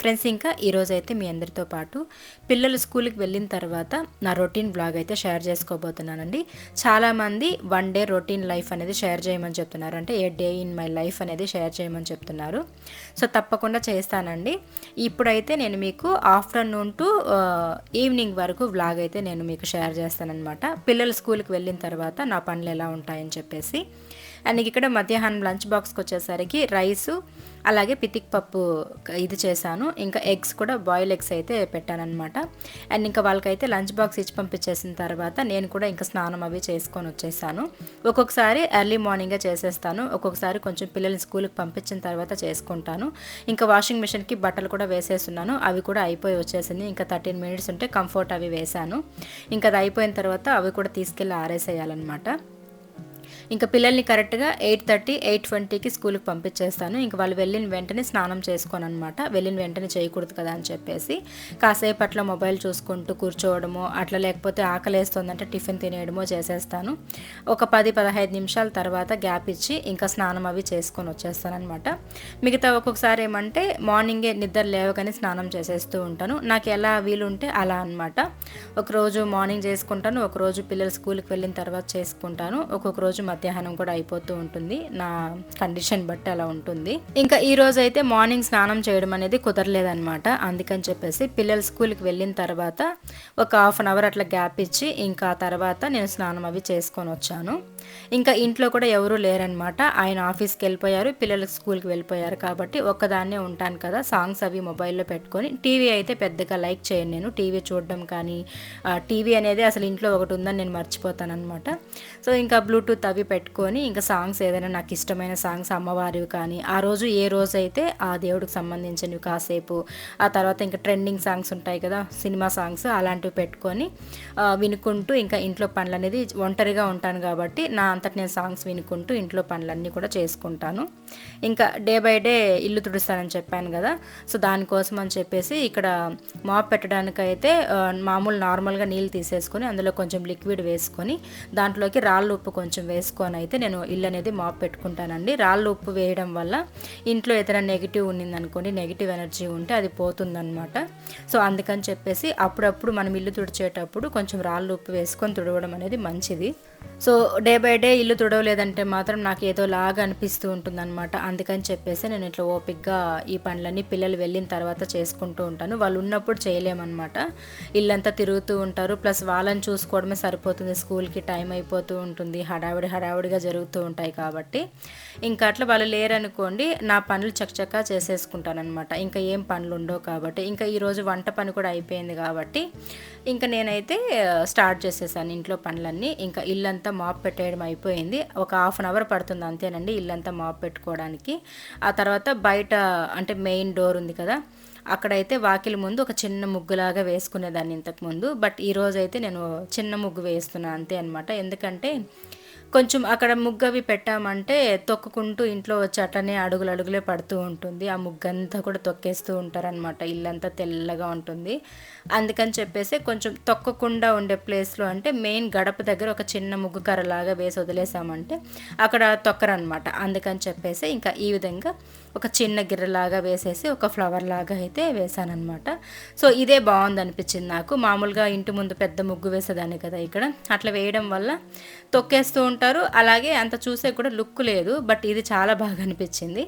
Friends ఇంకా ఈరోజు అయితే మీ అందరితో పాటు పిల్లలు స్కూల్కి వెళ్ళిన తర్వాత నా రొటీన్ బ్లాగ్ అయితే షేర్ చేసుకోబోతున్నానండి. చాలామంది వన్ డే రొటీన్ లైఫ్ అనేది షేర్ చేయమని చెప్తున్నారు. అంటే a day in my life అనేది షేర్ చేయమని చెప్తున్నారు. సో తప్పకుండా చేస్తానండి. ఇప్పుడైతే నేను మీకు ఆఫ్టర్నూన్ టు ఈవినింగ్ వరకు వ్లాగ్ అయితే నేను మీకు షేర్ చేస్తానన్నమాట. పిల్లలు స్కూల్కి వెళ్ళిన తర్వాత నా పనులు ఎలా ఉంటాయని చెప్పేసి. అండ్ ఇక్కడ మధ్యాహ్నం లంచ్ బాక్స్కి వచ్చేసరికి రైసు అలాగే పితిక్ పప్పు ఇది చేశాను. ఇంకా ఎగ్స్ కూడా బాయిల్ ఎగ్స్ అయితే పెట్టానమాట అండ్ ఇంకా వాళ్ళకైతే లంచ్ బాక్స్ ఇచ్చి పంపించేసిన తర్వాత నేను కూడా ఇంకా స్నానం అవి చేసుకొని వచ్చేసాను. ఒక్కొక్కసారి ఎర్లీ మార్నింగే చేసేస్తాను. ఒక్కొక్కసారి కొంచెం పిల్లల్ని స్కూల్కి పంపించిన తర్వాత చేసుకుంటాను. ఇంకా వాషింగ్ మిషన్కి బట్టలు కూడా వేసేస్తున్నాను. అవి కూడా అయిపోయి వచ్చేసింది. ఇంకా థర్టీన్ మినిట్స్ ఉంటే కంఫర్ట్ అవి వేశాను. ఇంకా అది అయిపోయిన తర్వాత అవి కూడా తీసుకెళ్ళి ఆరేసేయాలన్నమాట. ఇంకా పిల్లల్ని కరెక్ట్గా ఎయిట్ థర్టీ ఎయిట్ ట్వంటీకి స్కూల్కి పంపించేస్తాను. ఇంకా వాళ్ళు వెళ్ళిన వెంటనే స్నానం చేసుకోను అనమాట వెళ్ళిన వెంటనే చేయకూడదు కదా అని చెప్పేసి. కాసేపు అట్లా మొబైల్ చూసుకుంటూ కూర్చోవడము అట్లా లేకపోతే ఆకలేస్తుందంటే టిఫిన్ తినేయడమో చేసేస్తాను. ఒక పది పదహైదు నిమిషాల తర్వాత గ్యాప్ ఇచ్చి ఇంకా స్నానం అవి చేసుకొని వచ్చేస్తాను అనమాట మిగతా ఒక్కొక్కసారి ఏమంటే మార్నింగే నిద్ర లేవగానే స్నానం చేసేస్తూ ఉంటాను. నాకు ఎలా వీలుంటే అలా అనమాట ఒకరోజు మార్నింగ్ చేసుకుంటాను ఒకరోజు పిల్లలు స్కూల్కి వెళ్ళిన తర్వాత చేసుకుంటాను. ఒక్కొక్క రోజు మధ్యాహ్నం కూడా అయిపోతూ ఉంటుంది. నా కండిషన్ బట్టి అలా ఉంటుంది. ఇంకా ఈ రోజు అయితే మార్నింగ్ స్నానం చేయడం అనేది కుదరలేదనమాట అందుకని చెప్పేసి పిల్లలు స్కూల్కి వెళ్ళిన తర్వాత ఒక హాఫ్ అన్ అవర్ అట్లా గ్యాప్ ఇచ్చి ఇంకా తర్వాత నేను స్నానం అవి చేసుకొని వచ్చాను. ఇంకా ఇంట్లో కూడా ఎవరూ లేరనమాట ఆయన ఆఫీస్కి వెళ్ళిపోయారు పిల్లలు స్కూల్కి వెళ్ళిపోయారు కాబట్టి ఒక్కదాన్నే ఉంటాను కదా. సాంగ్స్ అవి మొబైల్లో పెట్టుకొని టీవీ అయితే పెద్దగా లైక్ చేయను నేను. టీవీ చూడడం కానీ టీవీ అనేది అసలు ఇంట్లో ఒకటి ఉందని నేను మర్చిపోతానమాట సో ఇంకా బ్లూటూత్ అవి పెట్టుకొని ఇంకా సాంగ్స్ ఏదైనా నాకు ఇష్టమైన సాంగ్స్ అమ్మవారివి కానీ ఆ రోజు ఏ రోజు అయితే ఆ దేవుడికి సంబంధించినవి కాసేపు ఆ తర్వాత ఇంకా ట్రెండింగ్ సాంగ్స్ ఉంటాయి కదా సినిమా సాంగ్స్ అలాంటివి పెట్టుకొని వినుకుంటూ ఇంకా ఇంట్లో పనులు అనేది ఒంటరిగా ఉంటాను కాబట్టి నా అంతటి నేను సాంగ్స్ వినుకుంటూ ఇంట్లో పనులన్నీ కూడా చేసుకుంటాను. ఇంకా డే బై డే ఇల్లు తుడుస్తానని చెప్పాను కదా సో దానికోసం అని చెప్పేసి ఇక్కడ మాప్ పెట్టడానికైతే మామూలు నార్మల్గా నీళ్ళు తీసేసుకొని అందులో కొంచెం లిక్విడ్ వేసుకొని దాంట్లోకి రాళ్ళు ఉప్పు కొంచెం వేసుకొని అయితే నేను ఇల్లు అనేది మాప్ పెట్టుకుంటానండి. రాళ్ళు ఉప్పు వేయడం వల్ల ఇంట్లో ఏదైనా నెగిటివ్ ఉండిందనుకోండి నెగిటివ్ ఎనర్జీ ఉంటే అది పోతుందన్నమాట. సో అందుకని చెప్పేసి అప్పుడప్పుడు మనం ఇల్లు తుడిచేటప్పుడు కొంచెం రాళ్ళు ఉప్పు వేసుకొని తుడవడం అనేది మంచిది. సో డే బై డే ఇల్లు తుడవలేదంటే మాత్రం నాకు ఏదో లాగా అనిపిస్తూ ఉంటుందన్నమాట. అందుకని చెప్పేసి నేను ఇట్లా ఓపిక్గా ఈ పనులన్నీ పిల్లలు వెళ్ళిన తర్వాత చేసుకుంటూ ఉంటాను. వాళ్ళు ఉన్నప్పుడు చేయలేమన్నమాట. ఇల్లంతా తిరుగుతూ ఉంటారు. ప్లస్ వాళ్ళని చూసుకోవడమే సరిపోతుంది. స్కూల్కి టైం అయిపోతూ ఉంటుంది. హడావిడి హడావిడిగా జరుగుతూ ఉంటాయి కాబట్టి. ఇంకా అట్లా వాళ్ళు లేరనుకోండి నా పనులు చక్కచక్క చేసేసుకుంటానమాట ఇంకా ఏం పనులు ఉండవు కాబట్టి. ఇంకా ఈరోజు వంట పని కూడా అయిపోయింది కాబట్టి. ఇంకా నేనైతే స్టార్ట్ చేసేసాను ఇంట్లో పనులన్నీ. ఇంకా ఇల్లు ఇల్లంతా మాప్ పెట్టేయడం అయిపోయింది. ఒక హాఫ్ అన్ అవర్ పడుతుంది అంతేనండి ఇల్లంతా మాప్ పెట్టుకోవడానికి. ఆ తర్వాత బయట అంటే మెయిన్ డోర్ ఉంది కదా అక్కడైతే వాకిలి ముందు ఒక చిన్న ముగ్గులాగా వేసుకునేదాన్ని ఇంతకుముందు బట్ ఈరోజైతే నేను చిన్న ముగ్గు వేస్తున్నాను అంతే అనమాట ఎందుకంటే కొంచెం అక్కడ ముగ్గు అవి పెట్టామంటే తొక్కుకుంటూ ఇంట్లో వచ్చి అట్లనే అడుగులు అడుగులే పడుతూ ఉంటుంది. ఆ ముగ్గంతా కూడా తొక్కేస్తూ ఉంటారనమాట ఇల్లంతా తెల్లగా ఉంటుంది. అందుకని చెప్పేసి కొంచెం తొక్కకుండా ఉండే ప్లేస్లో అంటే మెయిన్ గడప దగ్గర ఒక చిన్న ముగ్గు కర్రలాగా వేసి వదిలేసామంటే అక్కడ తొక్కరనమాట అందుకని చెప్పేసి ఇంకా ఈ విధంగా ఒక చిన్న గిర్రలాగా వేసేసి ఒక ఫ్లవర్ లాగా అయితే వేసానమాట సో ఇదే బాగుంది అనిపించింది నాకు. మామూలుగా ఇంటి ముందు పెద్ద ముగ్గు వేసేదాన్ని కదా ఇక్కడ. అట్లా వేయడం వల్ల తొక్కేస్తూ ఉంటారు. అలాగే అంత చూసే కూడా లుక్ లేదు. బట్ ఇది చాలా బాగా అనిపించింది.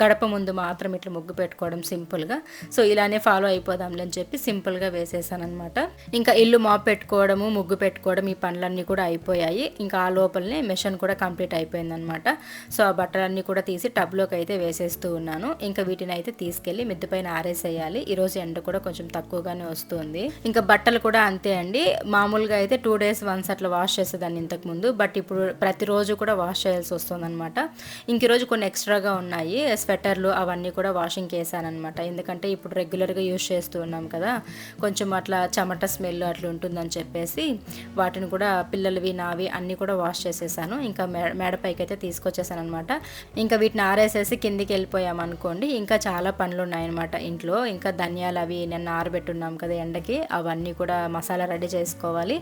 గడప ముందు మాత్రం ఇట్లా ముగ్గు పెట్టుకోవడం సింపుల్గా సో ఇలానే ఫాలో అయిపోదాంలే అని చెప్పి సింపుల్గా వేసేసాను అనమాట ఇంకా ఇల్లు మాప్ పెట్టుకోవడము ముగ్గు పెట్టుకోవడం ఈ పనులన్నీ కూడా అయిపోయాయి. ఇంకా ఆ లోపలనే మిషన్ కూడా కంప్లీట్ అయిపోయిందనమాట సో ఆ బట్టలన్నీ కూడా తీసి టబ్లోకి అయితే వేసేస్తూ ఉన్నాను. ఇంకా వీటిని అయితే తీసుకెళ్ళి మిద్దె పైన ఆరేసేయాలి. ఈరోజు ఎండ కూడా కొంచెం తక్కువగానే వస్తుంది. ఇంకా బట్టలు కూడా అంతే అండి. మామూలుగా అయితే టూ డేస్ వన్స్ అట్లా వాష్ చేసేదాన్ని ఇంతకు ముందు. బట్ ఇప్పుడు ప్రతిరోజు కూడా వాష్ చేయాల్సి వస్తుంది అనమాట ఇంక ఈరోజు కొన్ని ఎక్స్ట్రాగా ఉన్నాయి. స్వెటర్లు అవన్నీ కూడా వాషింగ్కి వేసానమాట ఎందుకంటే ఇప్పుడు రెగ్యులర్గా యూజ్ చేస్తూ ఉన్నాం కదా. కొంచెం అట్లా చెమట స్మెల్ అట్లా ఉంటుందని చెప్పేసి వాటిని కూడా పిల్లలవి నావి అన్నీ కూడా వాష్ చేసేసాను. ఇంకా మే మేడపైకి అయితే తీసుకొచ్చేసాను అనమాట ఇంకా వీటిని ఆరేసేసి కిందికి వెళ్ళిపోయామనుకోండి ఇంకా చాలా పనులు ఉన్నాయన్నమాట ఇంట్లో. ఇంకా ధనియాలు అవి నిన్న ఆరబెట్టున్నాం కదా ఎండకి అవన్నీ కూడా మసాలా రెడీ చేసుకోవాలి.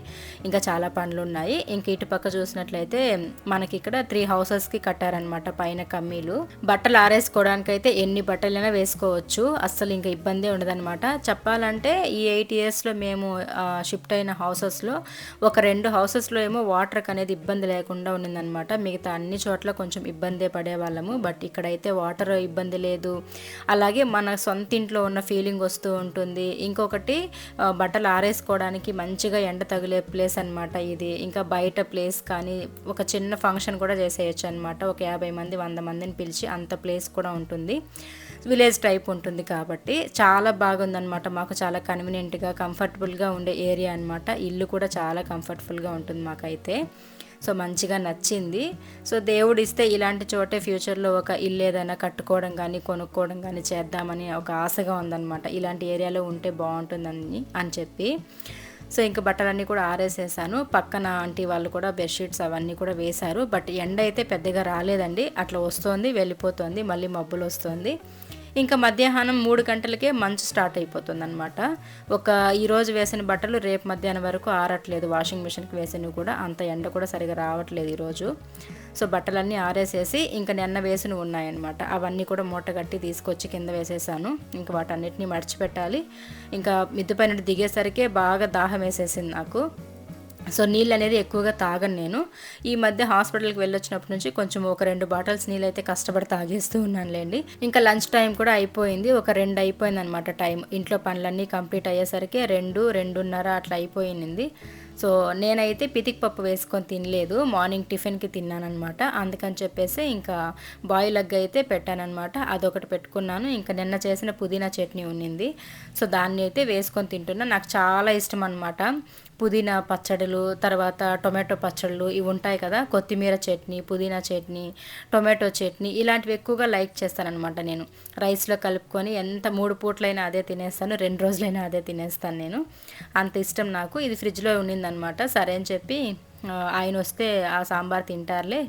ఇంకా చాలా పనులు ఉన్నాయి. ఇంక ఇటు పక్క చూసినట్లయితే మనకి ఇక్కడ త్రీ హౌసెస్కి కట్టారనమాట పైన కమ్మీలు. బట్టలు ఆరేసుకోవడానికి అయితే ఎన్ని బట్టలైనా వేసుకోవచ్చు. అస్సలు ఇంకా ఇబ్బంది ఉండదనమాట చెప్పాలంటే ఈ ఎయిట్ ఇయర్స్లో మేము షిఫ్ట్ అయిన హౌసెస్లో ఒక రెండు హౌసెస్లో ఏమో వాటర్ అనేది ఇబ్బంది లేకుండా ఉండిందనమాట మిగతా అన్ని చోట్ల కొంచెం ఇబ్బందే పడేవాళ్ళము. బట్ ఇక్కడైతే వాటర్ ఇబ్బంది లేదు. అలాగే మన సొంత ఇంట్లో ఉన్న ఫీలింగ్ వస్తూ ఉంటుంది. ఇంకొకటి బట్టలు ఆరేసుకోవడానికి మంచిగా ఎండ తగిలే ప్లేస్ అనమాట ఇది. ఇంకా బయట ప్లేస్ కానీ ఒక చిన్న ఫంక్షన్ కూడా చేసేయచ్చు అనమాట ఒక యాభై మంది వంద మందిని పిలిచి అంత ప్లేస్ కూడా ఉంటుంది. విలేజ్ టైప్ ఉంటుంది కాబట్టి చాలా బాగుందనమాట మాకు చాలా కన్వీనియంట్గా కంఫర్టబుల్గా ఉండే ఏరియా అనమాట ఇల్లు కూడా చాలా కంఫర్టబుల్గా ఉంటుంది మాకైతే. సో మంచిగా నచ్చింది. సో దేవుడు ఇస్తే ఇలాంటి చోటే ఫ్యూచర్లో ఒక ఇల్లు ఏదైనా కట్టుకోవడం కానీ కొనుక్కోవడం కానీ చేద్దామని ఒక ఆశగా ఉందన్నమాట. ఇలాంటి ఏరియాలో ఉంటే బాగుంటుందని అని చెప్పి. సో ఇంకా బట్టలన్నీ కూడా ఆరేసేసాను. పక్కన ఆంటీ వాళ్ళు కూడా బెడ్షీట్స్ అవన్నీ కూడా వేశారు. బట్ ఎండ అయితే పెద్దగా రాలేదండి. అట్లా వస్తుంది వెళ్ళిపోతుంది మళ్ళీ మబ్బులు వస్తుంది ఇంకా మధ్యాహ్నం మూడు గంటలకే మంచు స్టార్ట్ అయిపోతుంది అనమాట ఒక ఈరోజు వేసిన బట్టలు రేపు మధ్యాహ్నం వరకు ఆరట్లేదు. వాషింగ్ మిషన్కి వేసినవి కూడా అంత ఎండ కూడా సరిగా రావట్లేదు ఈరోజు సో బట్టలన్నీ ఆరేసేసి ఇంకా నిన్న వేసినవి ఉన్నాయన్నమాట. అవన్నీ కూడా మూట కట్టి తీసుకొచ్చి కింద వేసేసాను. ఇంకా వాటన్నిటిని మడిచిపెట్టాలి. ఇంకా మిద్దు పైన దిగేసరికే బాగా దాహం వేసేసింది నాకు. సో నీళ్ళు అనేది ఎక్కువగా తాగను నేను. ఈ మధ్య హాస్పిటల్కి వెళ్ళొచ్చినప్పటి నుంచి కొంచెం ఒక రెండు బాటిల్స్ నీళ్ళు అయితే కష్టపడి తాగేస్తూ ఉన్నానులేండి. ఇంకా లంచ్ టైం కూడా అయిపోయింది. ఒక రెండు అయిపోయింది అనమాట టైం. ఇంట్లో పనులన్నీ కంప్లీట్ అయ్యేసరికి రెండు రెండున్నర అట్లా అయిపోయింది. సో నేనైతే పితిక్ పప్పు వేసుకొని తినలేదు. మార్నింగ్ టిఫిన్కి తిన్నానమాట అందుకని చెప్పేసి ఇంకా బాయిల్ ఎగ్ అయితే పెట్టానమాట అదొకటి పెట్టుకున్నాను. ఇంకా నిన్న చేసిన పుదీనా చట్నీ ఉన్నింది. సో దాన్ని అయితే వేసుకొని తింటున్నా. నాకు చాలా ఇష్టం అనమాట పుదీనా పచ్చడులు తర్వాత టొమాటో పచ్చళ్ళు ఇవి ఉంటాయి కదా. కొత్తిమీర చట్నీ పుదీనా చట్నీ టొమాటో చట్నీ ఇలాంటివి ఎక్కువగా లైక్ చేస్తానమాట నేను. రైస్లో కలుపుకొని ఎంత మూడు పూట్లైనా అదే తినేస్తాను. రెండు రోజులైనా అదే తినేస్తాను నేను. అంత ఇష్టం నాకు. ఇది ఫ్రిడ్జ్లో అనమాట సరే అని చెప్పి ఆయన వస్తే ఆ సాంబార్ తింటారులే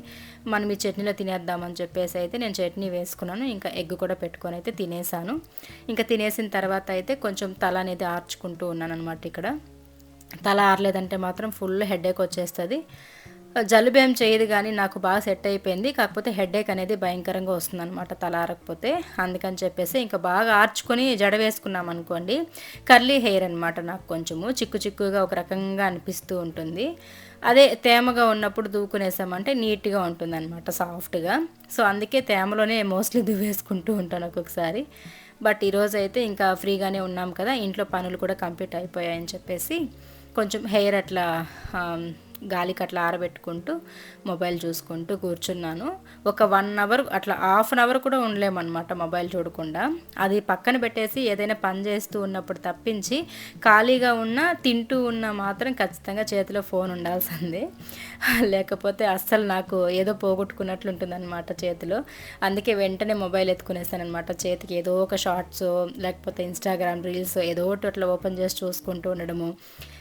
మనం ఈ చట్నీలో తినేద్దామని చెప్పేసి అయితే నేను చట్నీ వేసుకున్నాను. ఇంకా ఎగ్ కూడా పెట్టుకొని అయితే తినేసాను. ఇంకా తినేసిన తర్వాత అయితే కొంచెం తల అనేది ఆర్చుకుంటూ ఉన్నాను అనమాట ఇక్కడ. తల ఆరలేదంటే మాత్రం ఫుల్ హెడేక్ వచ్చేస్తుంది. జలుబు ఏం చేయదు కానీ నాకు బాగా సెట్ అయిపోయింది. కాకపోతే హెడేక్ అనేది భయంకరంగా వస్తుంది అనమాట తల ఆరకపోతే. అందుకని చెప్పేసి ఇంకా బాగా ఆర్చుకొని జడ వేసుకున్నాం అనుకోండి. కర్లీ హెయిర్ అనమాట నాకు కొంచెము. చిక్కు చిక్కుగా ఒక రకంగా అనిపిస్తూ ఉంటుంది. అదే తేమగా ఉన్నప్పుడు దూకునేసామంటే నీట్గా ఉంటుంది అనమాట సాఫ్ట్గా. సో అందుకే తేమలోనే మోస్ట్లీ దువ్వేసుకుంటూ ఉంటాను ఒక్కొక్కసారి. బట్ ఈరోజు అయితే ఇంకా ఫ్రీగానే ఉన్నాం కదా. ఇంట్లో పనులు కూడా కంప్లీట్ అయిపోయాయని చెప్పేసి కొంచెం హెయిర్ అట్లా గాలికి అట్లా ఆరబెట్టుకుంటూ మొబైల్ చూసుకుంటూ కూర్చున్నాను. ఒక వన్ అవర్ అట్లా హాఫ్ అన్ అవర్ కూడా ఉండలేమన్నమాట మొబైల్ చూడకుండా. అది పక్కన పెట్టేసి ఏదైనా పని చేస్తూ ఉన్నప్పుడు తప్పించి ఖాళీగా ఉన్నా తింటూ ఉన్నా మాత్రం ఖచ్చితంగా చేతిలో ఫోన్ ఉండాల్సిందే. లేకపోతే అస్సలు నాకు ఏదో పోగొట్టుకున్నట్లు ఉంటుందన్నమాట చేతిలో. అందుకే వెంటనే మొబైల్ ఎత్తుకునేస్తానమాట చేతికి ఏదో ఒక షార్ట్స్ లేకపోతే ఇన్స్టాగ్రామ్ రీల్స్ ఏదో ఒకటి అట్లా ఓపెన్ చేసి చూసుకుంటూ ఉండడము.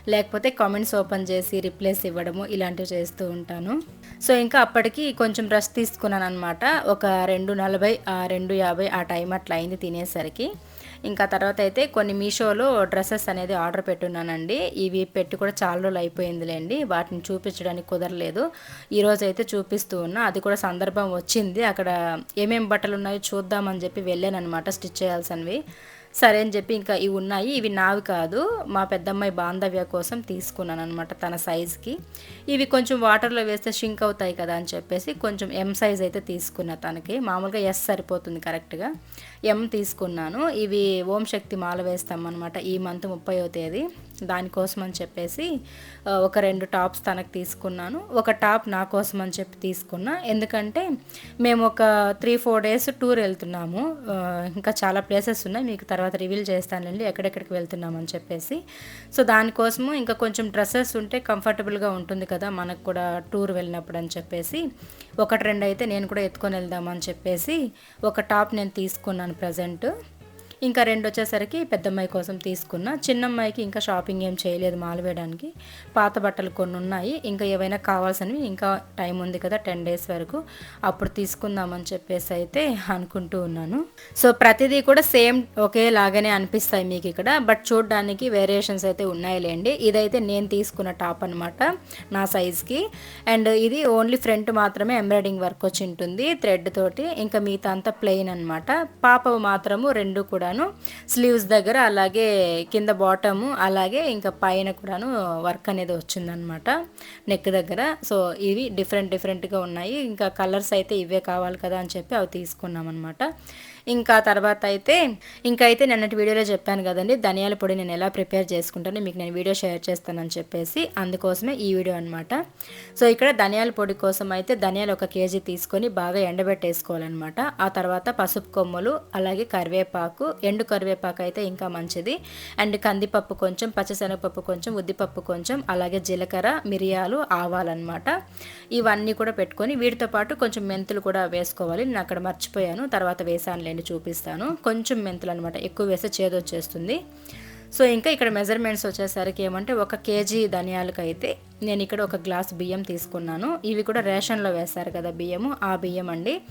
లేకపోతే కామెంట్స్ ఓపెన్ చేసి రిప్లైస్ చేయడము ఇలాంటివి చేస్తూ ఉంటాను. సో ఇంకా అప్పటికి కొంచెం రెస్ట్ తీసుకున్నాను అనమాట ఒక రెండు నలభై రెండు యాభై ఆ టైం అట్లా అయింది తినేసరికి. ఇంకా తర్వాత అయితే కొన్ని మీషోలో డ్రెస్సెస్ అనేది ఆర్డర్ పెట్టున్నానండి. ఇవి పెట్టి కూడా చాలా రోజులు అయిపోయిందిలేండి. వాటిని చూపించడానికి కుదరలేదు. ఈరోజు అయితే చూపిస్తూ ఉన్నా. అది కూడా సందర్భం వచ్చింది. అక్కడ ఏమేం బట్టలు ఉన్నాయో చూద్దామని చెప్పి వెళ్ళాను అనమాట స్టిచ్ చేయాల్సినవి. సరే అని చెప్పి ఇంకా ఇవి ఉన్నాయి. ఇవి నావి కాదు. మా పెద్దమ్మాయి బాంధవ్య కోసం తీసుకున్నాను అనమాట తన సైజ్కి ఇవి కొంచెం వాటర్లో వేస్తే షింక్ అవుతాయి కదా అని చెప్పేసి కొంచెం ఎం సైజ్ అయితే తీసుకున్నా తనకి. మామూలుగా ఎస్ సరిపోతుంది కరెక్ట్గా ఎం తీసుకున్నాను. ఇవి ఓం శక్తి మాల వేస్తాం అనమాట ఈ మంత్ ముప్పైవ తేదీ. దానికోసం అని చెప్పేసి ఒక రెండు టాప్స్ తనకు తీసుకున్నాను. ఒక టాప్ నా కోసం అని చెప్పి తీసుకున్నా. ఎందుకంటే మేము ఒక త్రీ ఫోర్ డేస్ టూర్ వెళ్తున్నాము. ఇంకా చాలా ప్లేసెస్ ఉన్నాయి. మీకు తర్వాత రివీల్ చేస్తానండి ఎక్కడెక్కడికి వెళ్తున్నామని చెప్పేసి. సో దానికోసము ఇంకా కొంచెం డ్రెస్సెస్ ఉంటే కంఫర్టబుల్గా ఉంటుంది కదా మనకు కూడా టూర్ వెళ్ళినప్పుడు అని చెప్పేసి. ఒకటి రెండు అయితే నేను కూడా ఎత్తుకొని వెళ్దామని చెప్పేసి ఒక టాప్ నేను తీసుకున్నాను ప్రజెంట్. ఇంకా రెండు వచ్చేసరికి పెద్దమ్మాయి కోసం తీసుకున్న. చిన్నమ్మాయికి ఇంకా షాపింగ్ ఏం చేయలేదు మాల వేయడానికి పాత బట్టలు కొన్ని ఉన్నాయి. ఇంకా ఏవైనా కావాల్సినవి ఇంకా టైం ఉంది కదా టెన్ డేస్ వరకు. అప్పుడు తీసుకుందామని చెప్పేసి అయితే అనుకుంటూ ఉన్నాను. సో ప్రతిదీ కూడా సేమ్ ఒకేలాగానే అనిపిస్తాయి మీకు ఇక్కడ. బట్ చూడడానికి వేరియేషన్స్ అయితే ఉన్నాయిలేండి. ఇదైతే నేను తీసుకున్న టాప్ అనమాట నా సైజ్కి. అండ్ ఇది ఓన్లీ ఫ్రంట్ మాత్రమే ఎంబ్రాయిడింగ్ వర్క్ వచ్చి ఉంటుంది థ్రెడ్ తోటి. ఇంకా మిగతా అంతా ప్లెయిన్ అనమాట పాప మాత్రము రెండు కూడా కూడాను స్లీవ్స్ దగ్గర అలాగే కింద బాటము అలాగే ఇంకా పైన కూడాను వర్క్ అనేది వచ్చిందనమాట నెక్ దగ్గర. సో ఇవి డిఫరెంట్ డిఫరెంట్గా ఉన్నాయి. ఇంకా కలర్స్ అయితే ఇవే కావాలి కదా అని చెప్పి అవి తీసుకున్నాం అనమాట ఇంకా తర్వాత అయితే ఇంకా అయితే నిన్నటి వీడియోలో చెప్పాను కదండి ధనియాల పొడి నేను ఎలా ప్రిపేర్ చేసుకుంటానో మీకు నేను వీడియో షేర్ చేస్తానని చెప్పేసి అందుకోసమే ఈ వీడియో అనమాట సో ఇక్కడ ధనియాల పొడి కోసం అయితే ధనియాలు ఒక కేజీ తీసుకొని బాగా ఎండబెట్టేసుకోవాలన్నమాట. ఆ తర్వాత పసుపు కొమ్ములు అలాగే కరివేపాకు ఎండు కరివేపాకు అయితే ఇంకా మంచిది. అండ్ కందిపప్పు కొంచెం పచ్చిశనగపప్పు కొంచెం ఉద్దిపప్పు కొంచెం అలాగే జీలకర్ర మిరియాలు ఆవాలన్నమాట. ఇవన్నీ కూడా పెట్టుకొని వీటితో పాటు కొంచెం మెంతులు కూడా వేసుకోవాలి. నేను అక్కడ మర్చిపోయాను. తర్వాత వేసాను లేని చూపిస్తాను. కొంచెం మెంతులు అనమాట ఎక్కువ వేస్తే చేదొచ్చేస్తుంది సో ఇంకా ఇక్కడ మెజర్మెంట్స్ వచ్చేసరికి ఏమంటే ఒక కేజీ ధనియాలకైతే నేను ఇక్కడ ఒక గ్లాస్ బియ్యం తీసుకున్నాను. ఇవి కూడా రేషన్లో వేస్తారు కదా బియ్యము ఆ బియ్యం అండి.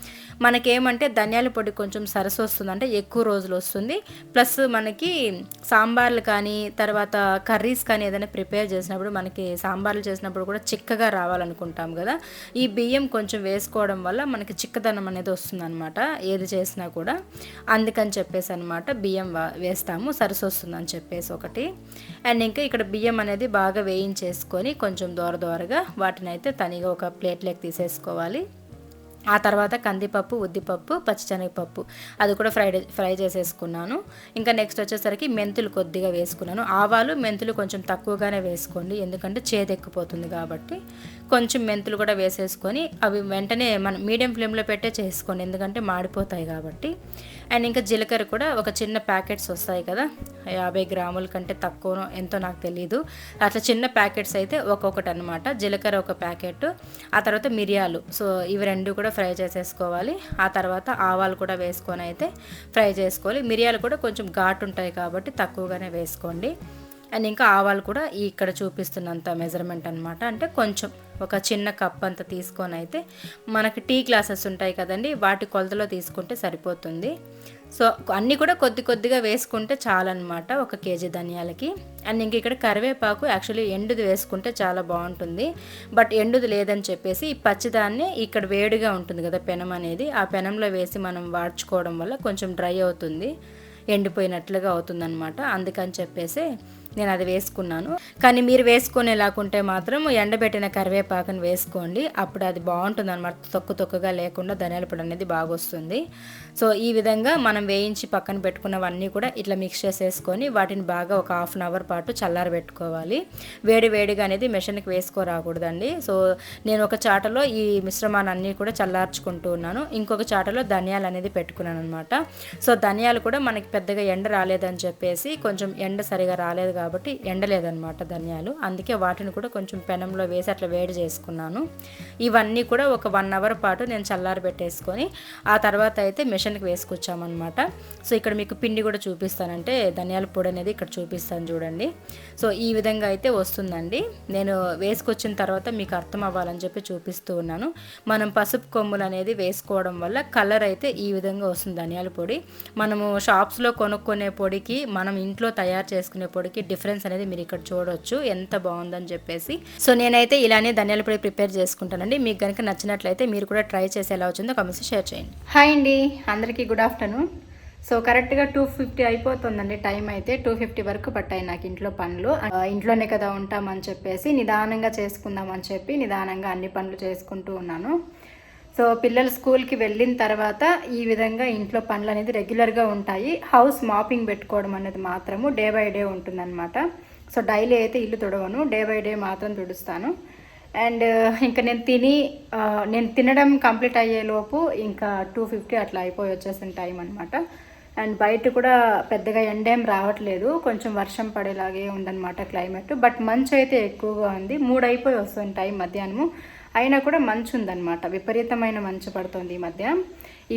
మనకేమంటే ధనియాల పొడి కొంచెం సరస్సు వస్తుంది అంటే ఎక్కువ రోజులు వస్తుంది. ప్లస్ మనకి సాంబార్లు కానీ తర్వాత కర్రీస్ కానీ ఏదైనా ప్రిపేర్ చేసినప్పుడు మనకి సాంబార్లు చేసినప్పుడు కూడా చిక్కగా రావాలనుకుంటాం కదా. ఈ బియ్యం కొంచెం వేసుకోవడం వల్ల మనకి చిక్కదనం అనేది వస్తుంది అనమాట ఏది చేసినా కూడా. అందుకని చెప్పేసి అనమాట బియ్యం వా- వేస్తాము సరసు వస్తుంది అని చెప్పేసి ఒకటి. అండ్ ఇంకా ఇక్కడ బియ్యం అనేది బాగా వేయించేసుకొని కొంచెం కొంచెం దూర దూరగా వాటిని అయితే తనిగా ఒక ప్లేట్లోకి తీసేసుకోవాలి. ఆ తర్వాత కందిపప్పు ఉద్దిపప్పు పచ్చిశనగపప్పు అది కూడా ఫ్రై ఫ్రై చేసేసుకున్నాను. ఇంకా నెక్స్ట్ వచ్చేసరికి మెంతులు కొద్దిగా వేసుకున్నాను. ఆవాలు మెంతులు కొంచెం తక్కువగానే వేసుకోండి ఎందుకంటే చేదెక్కిపోతుంది కాబట్టి. కొంచెం మెంతులు కూడా వేసేసుకొని అవి వెంటనే మనం మీడియం ఫ్లేమ్లో పెట్టే చేసుకోండి. ఎందుకంటే మాడిపోతాయి కాబట్టి. అండ్ ఇంకా జీలకర్ర కూడా ఒక చిన్న ప్యాకెట్స్ వస్తాయి కదా. యాభై గ్రాముల కంటే తక్కువ ఎంతో నాకు తెలియదు అట్లా చిన్న ప్యాకెట్స్ అయితే ఒక్కొక్కటి అనమాట జీలకర్ర ఒక ప్యాకెట్ ఆ తర్వాత మిరియాలు. సో ఇవి రెండు కూడా ఫ్రై చేసేసుకోవాలి. ఆ తర్వాత ఆవాలు కూడా వేసుకొని అయితే ఫ్రై చేసుకోవాలి. మిరియాలు కూడా కొంచెం ఘాటు ఉంటాయి కాబట్టి తక్కువగానే వేసుకోండి. అండ్ ఇంకా ఆవాలు కూడా ఇక్కడ చూపిస్తున్నంత మెజర్మెంట్ అనమాట అంటే కొంచెం ఒక చిన్న కప్ అంత తీసుకొని అయితే మనకి టీ గ్లాసెస్ ఉంటాయి కదండి వాటి కొలతలో తీసుకుంటే సరిపోతుంది. సో అన్నీ కూడా కొద్ది కొద్దిగా వేసుకుంటే చాలన్నమాట ఒక కేజీ ధనియాలకి. అండ్ ఇంక ఇక్కడ కరివేపాకు యాక్చువల్లీ ఎండుది వేసుకుంటే చాలా బాగుంటుంది. బట్ ఎండుది లేదని చెప్పేసి ఈ పచ్చిదాన్ని ఇక్కడ వేడిగా ఉంటుంది కదా పెనం అనేది ఆ పెనంలో వేసి మనం వాడ్చుకోవడం వల్ల కొంచెం డ్రై అవుతుంది ఎండిపోయినట్లుగా అవుతుందన్నమాట. అందుకని చెప్పేసి నేను అది వేసుకున్నాను. కానీ మీరు వేసుకునేలాకుంటే మాత్రం ఎండబెట్టిన కరివేపాకుని వేసుకోండి. అప్పుడు అది బాగుంటుంది అనమాట తొక్కు తొక్కుగా లేకుండా ధనియాల పొడి అనేది బాగా వస్తుంది సో ఈ విధంగా మనం వేయించి పక్కన పెట్టుకున్నవన్నీ కూడా ఇట్లా మిక్స్ చేసేసుకొని వాటిని బాగా ఒక హాఫ్ అన్ అవర్ పాటు చల్లారబెట్టుకోవాలి. వేడి వేడిగా అనేది మెషిన్కి వేసుకోరాకూడదండి. సో నేను ఒక చాటలో ఈ మిశ్రమాన్ని అన్నీ కూడా చల్లార్చుకుంటూ ఉన్నాను. ఇంకొక చాటలో ధనియాలు అనేది పెట్టుకున్నాను అనమాట సో ధనియాలు కూడా మనకి పెద్దగా ఎండ రాలేదని చెప్పేసి కొంచెం ఎండ సరిగా రాలేదు కాబట్టి ఎండలేదన్నమాట ధనియాలు. అందుకే వాటిని కూడా కొంచెం పెనంలో వేసి అట్లా వేడి చేసుకున్నాను. ఇవన్నీ కూడా ఒక వన్ అవర్ పాటు నేను చల్లారి పెట్టేసుకొని ఆ తర్వాత అయితే మిషన్కి వేసుకొచ్చామన్నమాట. సో ఇక్కడ మీకు పిండి కూడా చూపిస్తానంటే ధనియాల పొడి అనేది ఇక్కడ చూపిస్తాను చూడండి. సో ఈ విధంగా అయితే వస్తుందండి. నేను వేసుకొచ్చిన తర్వాత మీకు అర్థం అవ్వాలని చెప్పి చూపిస్తూ ఉన్నాను. మనం పసుపు కొమ్ములు అనేది వేసుకోవడం వల్ల కలర్ అయితే ఈ విధంగా వస్తుంది ధనియాల పొడి. మనము షాప్స్లో కొనుక్కునే పొడికి మనం ఇంట్లో తయారు చేసుకునే పొడికి డిఫరెన్స్ అనేది మీరు ఇక్కడ చూడొచ్చు. ఎంత బాగుందని చెప్పేసి. సో నేనైతే ఇలానే ధనియాల పొడి ప్రిపేర్ చేసుకుంటానండి. మీకు కనుక నచ్చినట్లయితే మీరు కూడా ట్రై చేసి ఎలా వచ్చిందో కమెంట్స్ షేర్ చేయండి. హాయ్ అండి. అందరికీ గుడ్ ఆఫ్టర్నూన్. సో కరెక్ట్గా టూ ఫిఫ్టీ అయిపోతుందండి టైం అయితే. టూ ఫిఫ్టీ వరకు పట్టాయి నాకు ఇంట్లో పనులు. ఇంట్లోనే కదా ఉంటామని చెప్పేసి నిదానంగా చేసుకుందామని చెప్పి నిదానంగా అన్ని పనులు చేసుకుంటూ ఉన్నాను. సో పిల్లలు స్కూల్కి వెళ్ళిన తర్వాత ఈ విధంగా ఇంట్లో పనులు అనేది రెగ్యులర్గా ఉంటాయి. హౌస్ మాపింగ్ పెట్టుకోవడం అనేది మాత్రము డే బై డే ఉంటుందన్నమాట. సో డైలీ అయితే ఇల్లు తుడవను డే బై డే మాత్రం తుడుస్తాను. అండ్ ఇంకా నేను తిని నేను తినడం కంప్లీట్ అయ్యేలోపు ఇంకా టూ ఫిఫ్టీ అట్లా అయిపోయి వచ్చేసిన టైం అనమాట అండ్ బయట కూడా పెద్దగా ఎండేం రావట్లేదు. కొంచెం వర్షం పడేలాగే ఉందన్నమాట క్లైమేట్. బట్ మంచు అయితే ఎక్కువగా ఉంది. మూడు అయిపోయి వస్తుంది టైం మధ్యాహ్నము. అయినా కూడా మంచు ఉందన్నమాట. విపరీతమైన మంచు పడుతుంది ఈ మధ్య.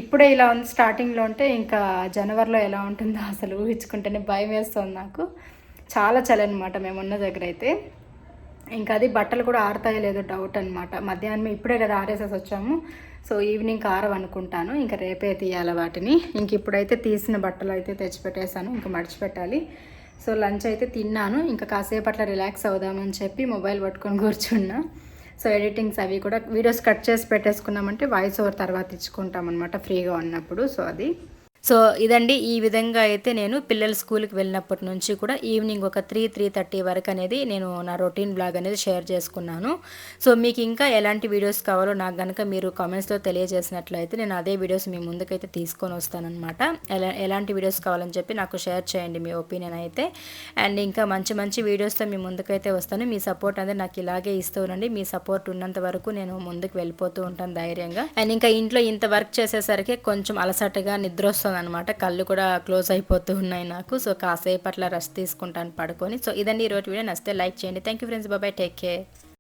ఇప్పుడే ఇలా ఉంది స్టార్టింగ్లో ఉంటే ఇంకా జనవరిలో ఎలా ఉంటుందో అసలు ఊహించుకుంటేనే భయం వేస్తుంది నాకు. చాలా చలి అనమాట మేమున్న దగ్గర అయితే. ఇంకా అది బట్టలు కూడా ఆరుతాయో లేదో డౌట్ అనమాట మధ్యాహ్నం ఇప్పుడే కదా ఆరేసేసి వచ్చాము. సో ఈవినింగ్ ఆరవనుకుంటాను ఇంకా రేపే తీయాలి వాటిని. ఇంక ఇప్పుడైతే తీసిన బట్టలు అయితే తెచ్చిపెట్టేశాను. ఇంకా మడిచిపెట్టాలి. సో లంచ్ అయితే తిన్నాను. ఇంకా కాసేపు అట్లా రిలాక్స్ అవుదామని చెప్పి మొబైల్ పట్టుకొని కూర్చున్నా. సో ఎడిటింగ్స్ అవి కూడా వీడియోస్ కట్ చేసి పెట్టేసుకున్నామంటే వాయిస్ ఓవర్ తర్వాత ఇచ్చుకుంటాం అనమాట ఫ్రీగా ఉన్నప్పుడు. సో అది సో ఇదండి ఈ విధంగా అయితే నేను పిల్లలు స్కూల్కి వెళ్ళినప్పటి నుంచి కూడా ఈవినింగ్ ఒక త్రీ త్రీ థర్టీ వరకు అనేది నేను నా రొటీన్ బ్లాగ్ అనేది షేర్ చేసుకున్నాను. సో మీకు ఇంకా ఎలాంటి వీడియోస్ కావాలో నాకు కనుక మీరు కామెంట్స్లో తెలియజేసినట్లయితే నేను అదే వీడియోస్ మీ ముందుకైతే తీసుకొని వస్తానమాట ఎలా ఎలాంటి వీడియోస్ కావాలని చెప్పి నాకు షేర్ చేయండి మీ ఒపీనియన్ అయితే. అండ్ ఇంకా మంచి మంచి వీడియోస్తో మీ ముందుకైతే వస్తాను. మీ సపోర్ట్ అనేది నాకు ఇలాగే ఇస్తూ ఉండండి. మీ సపోర్ట్ ఉన్నంత వరకు నేను ముందుకు వెళ్ళిపోతూ ఉంటాను ధైర్యంగా. అండ్ ఇంకా ఇంట్లో ఇంత వర్క్ చేసేసరికి కొంచెం అలసటగా నిద్ర వస్తుంది అనమాట కళ్ళు కూడా క్లోజ్ అయిపోతూ ఉన్నాయి నాకు. సో కాసేపు అట్లా రెస్ట్ తీసుకుంటాను పడుకొని. సో ఇదండి ఈరోజు వీడియో. నచ్చితే లైక్ చేయండి. Thank you friends bye bye take care.